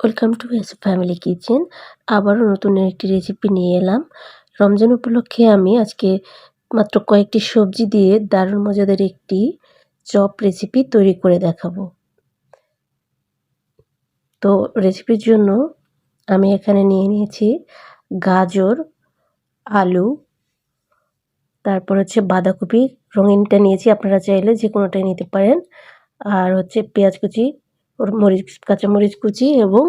Welcome to S family kitchen আবারও নতুন একটি রেসিপি নিয়ে এলাম। রমজান উপলক্ষে আমি আজকে মাত্র কয়েকটি সবজি দিয়ে দারুণ মজাদার একটি চপ রেসিপি তৈরি করে দেখাবো। তো রেসিপির জন্য আমি এখানে নিয়ে নিয়েছি গাজর, আলু, তারপর হচ্ছে বাঁধাকপি। রঙিনটা নিয়েছি, আপনারা চাইলে যে কোনোটাই নিতে পারেন। আর হচ্ছে পেঁয়াজ কুচি ওর মরিচ কাঁচামরিচ কুচি এবং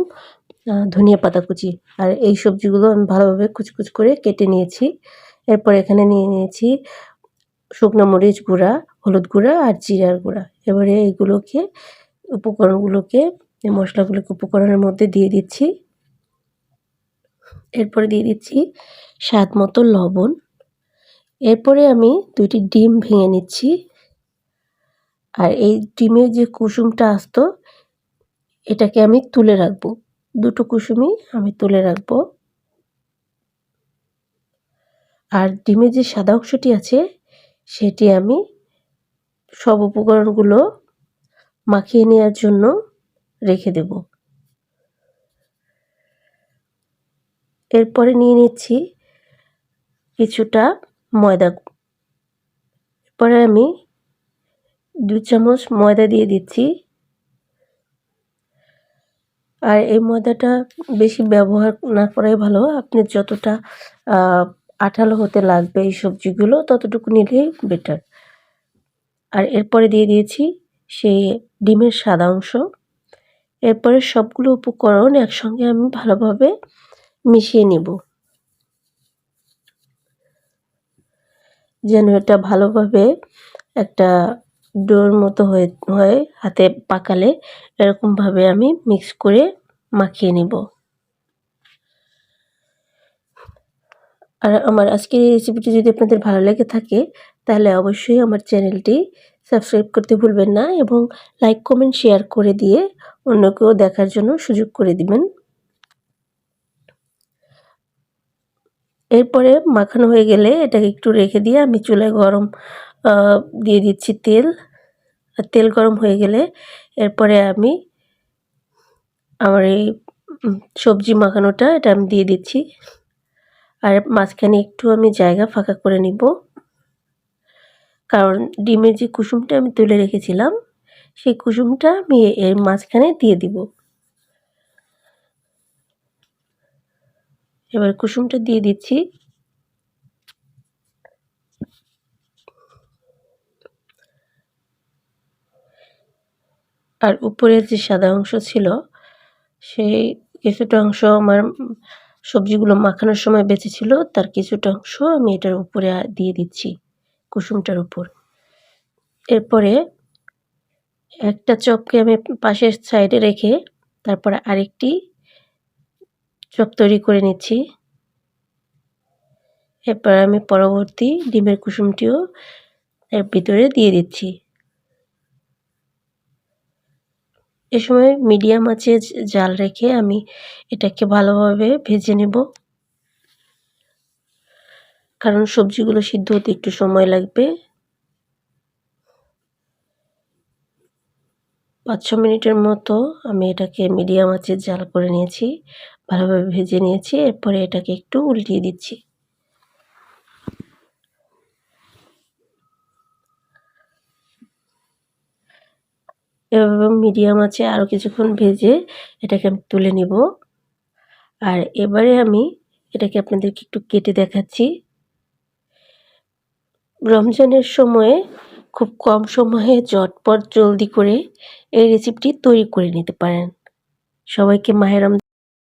ধনিয়া পাতা কুচি। আর এই সবজিগুলো আমি ভালোভাবে কুচকুচ করে কেটে নিয়েছি। এরপর এখানে নিয়ে নিয়েছি শুকনো মরিচ গুঁড়া, হলুদ গুঁড়া আর জিরার গুঁড়া। এবারে এইগুলোকে, উপকরণগুলোকে, এই মশলাগুলোকে উপকরণের মধ্যে দিয়ে দিচ্ছি। এরপরে দিয়ে দিচ্ছি স্বাদ মতো লবণ। এরপরে আমি দুইটি ডিম ভেঙে নিচ্ছি। আর এই ডিমের যে কুসুমটা আসতো এটাকে আমি তুলে রাখব। দুটো কুসুমই আমি তুলে রাখব। আর ডিমের যে সাদা অংশটি আছে, সেটি আমি সব উপকরণগুলো মাখিয়ে নেওয়ার জন্য রেখে দেব। এরপরে নিয়ে নিচ্ছি কিছুটা ময়দা এরপরে আমি দু চামচ ময়দা দিয়ে দিচ্ছি আর এই ময়দাটা বেশি ব্যবহার না করাই ভালো। আপনি যতটা আঠালো হতে লাগবে এই সবজিগুলো, ততটুকু নিলেই বেটার আর এরপরে দিয়ে দিয়েছি সেই ডিমের সাদা অংশ। এরপরে সবগুলো উপকরণ একসঙ্গে আমি ভালোভাবে মিশিয়ে নেব। যেন এটা ভালোভাবে একটা ডোর মতো হয়ে, হয় হাতে পাকালে এরকমভাবে আমি মিক্স করে মাখিয়ে নিব। আর আমার আজকের এই রেসিপিটি যদি আপনাদের ভালো লেগে থাকে, তাহলে অবশ্যই আমার চ্যানেলটি সাবস্ক্রাইব করতে ভুলবেন না এবং লাইক কমেন্ট শেয়ার করে দিয়ে অন্যকেও দেখার জন্য সুযোগ করে দিবেন। এরপরে মাখানো হয়ে গেলে এটাকে একটু রেখে দিয়ে আমি চুলায় গরম দিয়ে দিচ্ছি তেল। আর তেল গরম হয়ে গেলে এরপরে আমি আমার এই সবজি মাখানোটা, এটা আমি দিয়ে দিচ্ছি। আর মাঝখানে একটু আমি জায়গা ফাঁকা করে নিব। কারণ ডিমের যে কুসুমটা আমি তুলে রেখেছিলাম, সেই কুসুমটা আমি এর মাঝখানে দিয়ে দিব। এবার কুসুমটা দিয়ে দিচ্ছি। আর উপরের যে সাদা অংশ ছিল, সেই কিছুটা অংশ আমার সবজিগুলো মাখানোর সময় বেঁচে ছিল, তার কিছুটা অংশ আমি এটার উপরে দিয়ে দিচ্ছি, কুসুমটার উপর। এরপরে একটা চপকে আমি পাশের সাইডে রেখে তারপরে আরেকটি চপ তৈরি করে নিচ্ছি। এরপর আমি পরবর্তী ডিমের কুসুমটিও এর ভিতরে দিয়ে দিচ্ছি। এ সময় মিডিয়াম আছে জাল রেখে আমি এটাকে ভালোভাবে ভেজে নেব। কারণ সবজিগুলো সিদ্ধ হতে একটু সময় লাগবে। পাঁচ ছ মিনিটের মতো আমি এটাকে মিডিয়াম আঁচে জাল করে নিয়েছি, ভালোভাবে ভেজে নিয়েছি, এরপরে এটাকে একটু উল্টিয়ে দিচ্ছি। এবং মিডিয়াম আছে আরও কিছুক্ষণ ভেজে এটাকে আমি তুলে নিব। আর এবারে আমি এটাকে আপনাদেরকে একটু কেটে দেখাচ্ছি। রমজানের সময়ে খুব কম সময়ে ঝটপট জলদি করে এই রেসিপিটি তৈরি করে নিতে পারেন। সবাইকে মাহেরম